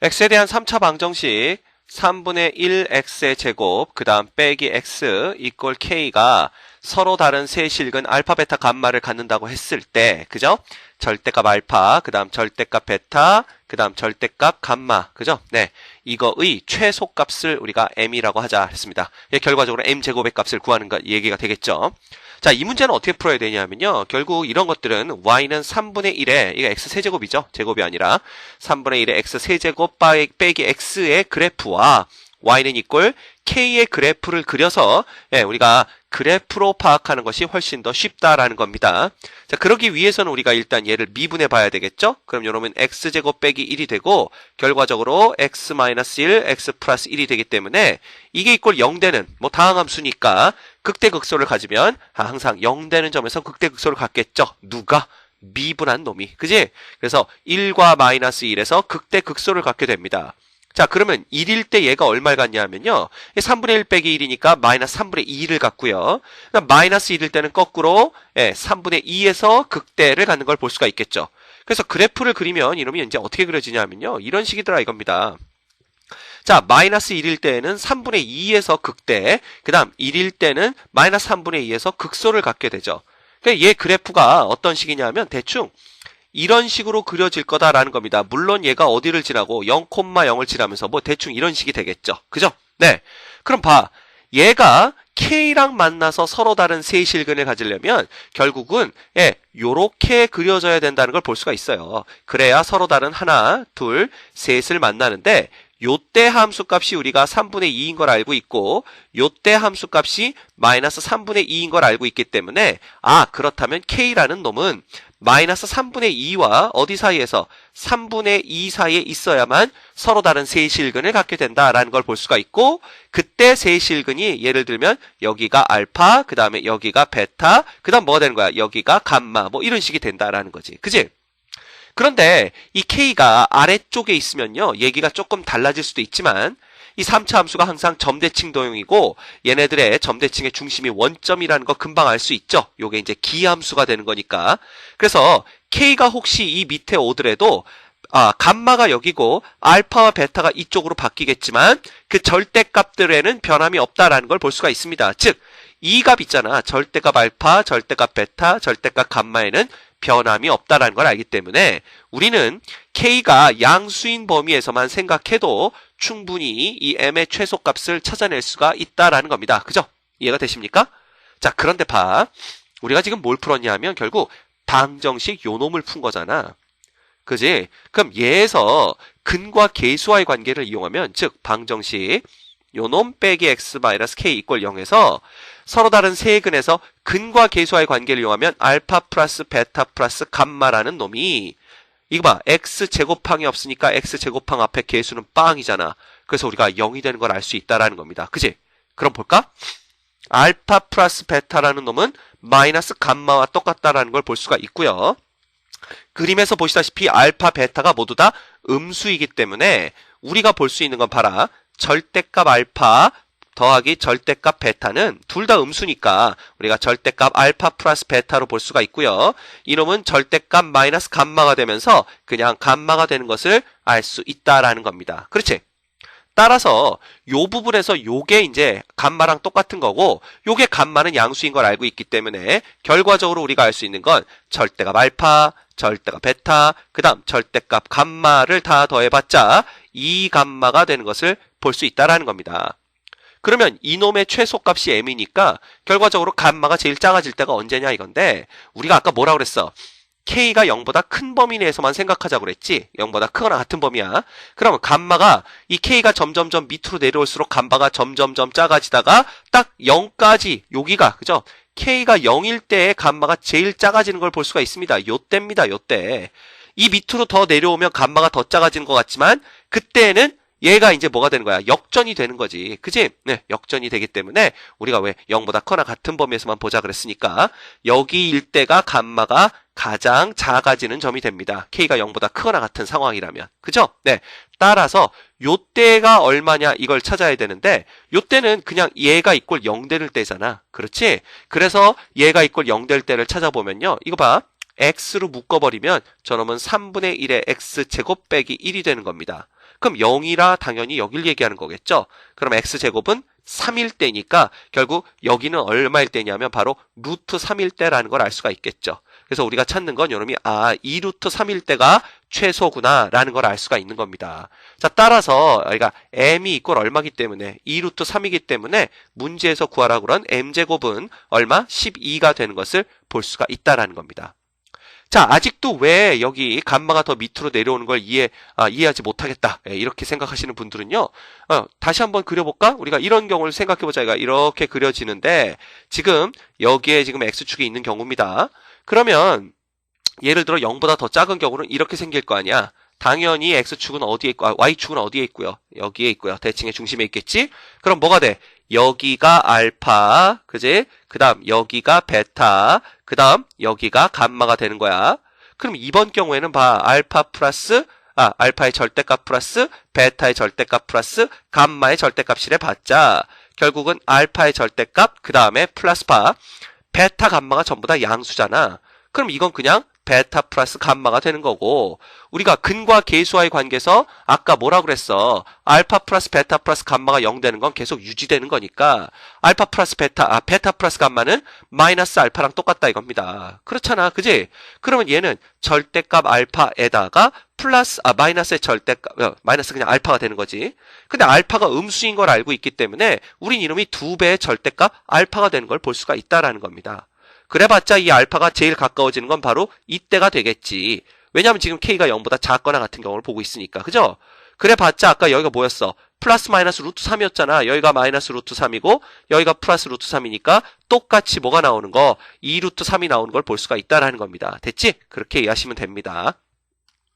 x에 대한 3차 방정식 3분의 1x의 제곱 그 다음 빼기 x 이꼴 k가 서로 다른 세 실근 알파 베타 감마를 갖는다고 했을 때 그죠? 절대값 알파 그 다음 절대값 베타 그 다음 절대값 감마 그죠? 네 이거의 최소값을 우리가 m이라고 하자 했습니다. 예, 결과적으로 m 제곱의 값을 구하는 것 얘기가 되겠죠. 자, 이 문제는 어떻게 풀어야 되냐면요. 결국 이런 것들은 y는 3분의 1에, 이거 x 세제곱이죠? 제곱이 아니라 3분의 1에 x 세제곱 빼기 x의 그래프와 y는 이꼴 k의 그래프를 그려서 예, 우리가 그래프로 파악하는 것이 훨씬 더 쉽다라는 겁니다. 자, 그러기 위해서는 우리가 일단 얘를 미분해 봐야 되겠죠? 그럼 요놈은 x제곱 빼기 1이 되고 결과적으로 x-1, x 플러스 1이 되기 때문에 이게 이꼴 0되는 뭐 다항함수니까 극대극소를 가지면 아, 항상 0되는 점에서 극대극소를 갖겠죠. 누가? 미분한 놈이. 그지? 그래서 1과 마이너스 1에서 극대극소를 갖게 됩니다. 자, 그러면 1일 때 얘가 얼마를 갖냐 하면요. 3분의 1 빼기 1이니까 마이너스 3분의 2를 갖고요. 마이너스 1일 때는 거꾸로 예, 3분의 2에서 극대를 갖는 걸 볼 수가 있겠죠. 그래서 그래프를 그리면 이놈이 이제 어떻게 그려지냐 하면요. 이런 식이더라 이겁니다. 자, 마이너스 1일 때는 3분의 2에서 극대, 그 다음 1일 때는 마이너스 3분의 2에서 극소를 갖게 되죠. 그러니까 얘 그래프가 어떤 식이냐면 대충 이런 식으로 그려질 거다라는 겁니다. 물론 얘가 어디를 지나고 0,0을 지나면서 뭐 대충 이런 식이 되겠죠. 그죠? 네. 그럼 봐. 얘가 K랑 만나서 서로 다른 세 실근을 가지려면 결국은 예, 요렇게 그려져야 된다는 걸 볼 수가 있어요. 그래야 서로 다른 하나, 둘, 셋을 만나는데 요때 함수 값이 우리가 3분의 2인 걸 알고 있고 요때 함수 값이 마이너스 3분의 2인 걸 알고 있기 때문에 아 그렇다면 K라는 놈은 마이너스 3분의 2와 어디 사이에서 3분의 2 사이에 있어야만 서로 다른 세실근을 갖게 된다라는 걸 볼 수가 있고 그때 세실근이 예를 들면 여기가 알파 그 다음에 여기가 베타 그 다음 뭐가 되는 거야 여기가 감마 뭐 이런 식이 된다라는 거지 그지? 그런데 이 K가 아래쪽에 있으면요. 얘기가 조금 달라질 수도 있지만 이 3차 함수가 항상 점대칭 도형이고 얘네들의 점대칭의 중심이 원점이라는 거 금방 알 수 있죠. 요게 이제 기함수가 되는 거니까. 그래서 K가 혹시 이 밑에 오더라도 아, 감마가 여기고 알파와 베타가 이쪽으로 바뀌겠지만 그 절대값들에는 변함이 없다라는 걸 볼 수가 있습니다. 즉, 이 값 있잖아. 절대값 알파, 절대값 베타, 절대값 감마에는 변함이 없다라는 걸 알기 때문에 우리는 K가 양수인 범위에서만 생각해도 충분히 이 M의 최소값을 찾아낼 수가 있다라는 겁니다. 그죠? 이해가 되십니까? 자, 그런데 봐. 우리가 지금 뭘 풀었냐 하면 결국 방정식 요놈을 푼 거잖아. 그지? 그럼 얘에서 근과 계수와의 관계를 이용하면 즉 방정식 요놈 빼기 x 마이너스 k 이꼴 0에서 서로 다른 세 근에서 근과 계수와의 관계를 이용하면 알파 플러스 베타 플러스 감마라는 놈이 이거 봐 x 제곱항이 없으니까 x 제곱항 앞에 계수는 빵이잖아. 그래서 우리가 0이 되는 걸 알 수 있다라는 겁니다. 그지? 그럼 볼까? 알파 플러스 베타라는 놈은 마이너스 감마와 똑같다라는 걸 볼 수가 있고요. 그림에서 보시다시피 알파 베타가 모두 다 음수이기 때문에 우리가 볼 수 있는 건 봐라. 절대값 알파 더하기 절대값 베타는 둘 다 음수니까 우리가 절대값 알파 플러스 베타로 볼 수가 있고요. 이놈은 절대값 마이너스 감마가 되면서 그냥 감마가 되는 것을 알 수 있다라는 겁니다. 그렇지? 따라서 요 부분에서 요게 이제 감마랑 똑같은 거고 요게 감마는 양수인 걸 알고 있기 때문에 결과적으로 우리가 알 수 있는 건 절대값 알파, 절대값 베타, 그 다음 절대값 감마를 다 더해봤자 이 감마가 되는 것을 볼 수 있다라는 겁니다. 그러면 이놈의 최소값이 m이니까 결과적으로 감마가 제일 작아질 때가 언제냐 이건데 우리가 아까 뭐라 그랬어? k가 0보다 큰 범위 내에서만 생각하자고 그랬지. 0보다 크거나 같은 범위야. 그러면 감마가 이 k가 점점점 밑으로 내려올수록 감마가 점점점 작아지다가 딱 0까지 여기가 그죠? k가 0일 때의 감마가 제일 작아지는 걸 볼 수가 있습니다. 요때입니다. 요때. 이 밑으로 더 내려오면 감마가 더 작아지는 것 같지만 그때는 얘가 이제 뭐가 되는 거야? 역전이 되는 거지. 그지? 네, 역전이 되기 때문에 우리가 왜 0보다 커나 같은 범위에서만 보자 그랬으니까 여기일 때가 감마가 가장 작아지는 점이 됩니다. K가 0보다 크거나 같은 상황이라면. 그죠? 네. 따라서 요때가 얼마냐 이걸 찾아야 되는데 요때는 그냥 얘가 이꼴 0 되는 때잖아. 그렇지? 그래서 얘가 이꼴 0 될 때를 찾아보면요. 이거 봐. X로 묶어버리면 저놈은 3분의 1의 x제곱 빼기 1이 되는 겁니다. 그럼 0이라 당연히 여길 얘기하는 거겠죠? 그럼 x제곱은 3일 때니까 결국 여기는 얼마일 때냐면 바로 루트 3일 때라는 걸 알 수가 있겠죠. 그래서 우리가 찾는 건 요놈이 아 2루트 3일 때가 최소구나라는 걸 알 수가 있는 겁니다. 자 따라서 여기가 m이 이꼴 얼마기 때문에 2루트 3이기 때문에 문제에서 구하라고 그런 m제곱은 얼마? 12가 되는 것을 볼 수가 있다라는 겁니다. 자, 아직도 왜 여기 감마가 더 밑으로 내려오는 걸 이해, 아, 이해하지 못하겠다. 예, 이렇게 생각하시는 분들은요, 어, 다시 한번 그려볼까? 우리가 이런 경우를 생각해보자. 이렇게 그려지는데, 지금 여기에 지금 X축이 있는 경우입니다. 그러면, 예를 들어 0보다 더 작은 경우는 이렇게 생길 거 아니야. 당연히 X축은 어디에 있고, 아, Y축은 어디에 있고요? 여기에 있고요. 대칭의 중심에 있겠지? 그럼 뭐가 돼? 여기가 알파, 그지? 그 다음 여기가 베타, 그 다음 여기가 감마가 되는 거야. 그럼 이번 경우에는 봐. 알파 플러스, 아, 알파의 절대값 플러스, 베타의 절대값 플러스, 감마의 절대값이래 봤자, 결국은 알파의 절대값, 그 다음에 플러스 파, 베타 감마가 전부 다 양수잖아. 그럼 이건 그냥 베타 플러스 감마가 되는 거고 우리가 근과 계수와의 관계에서 아까 뭐라 그랬어? 알파 플러스 베타 플러스 감마가 0 되는 건 계속 유지되는 거니까 알파 플러스 베타 아 베타 플러스 감마는 마이너스 알파랑 똑같다 이겁니다. 그렇잖아. 그지? 그러면 얘는 절대값 알파에다가 플러스 아 마이너스의 절대값 어, 마이너스 그냥 알파가 되는 거지. 근데 알파가 음수인 걸 알고 있기 때문에 우린 이놈이 두 배의 절대값 알파가 되는 걸 볼 수가 있다라는 겁니다. 그래봤자 이 알파가 제일 가까워지는 건 바로 이때가 되겠지. 왜냐하면 지금 k가 0보다 작거나 같은 경우를 보고 있으니까. 그죠? 그래봤자 아까 여기가 뭐였어? 플러스 마이너스 루트 3이었잖아. 여기가 마이너스 루트 3이고 여기가 플러스 루트 3이니까 똑같이 뭐가 나오는 거? 2 루트 3이 나오는 걸 볼 수가 있다라는 겁니다. 됐지? 그렇게 이해하시면 됩니다.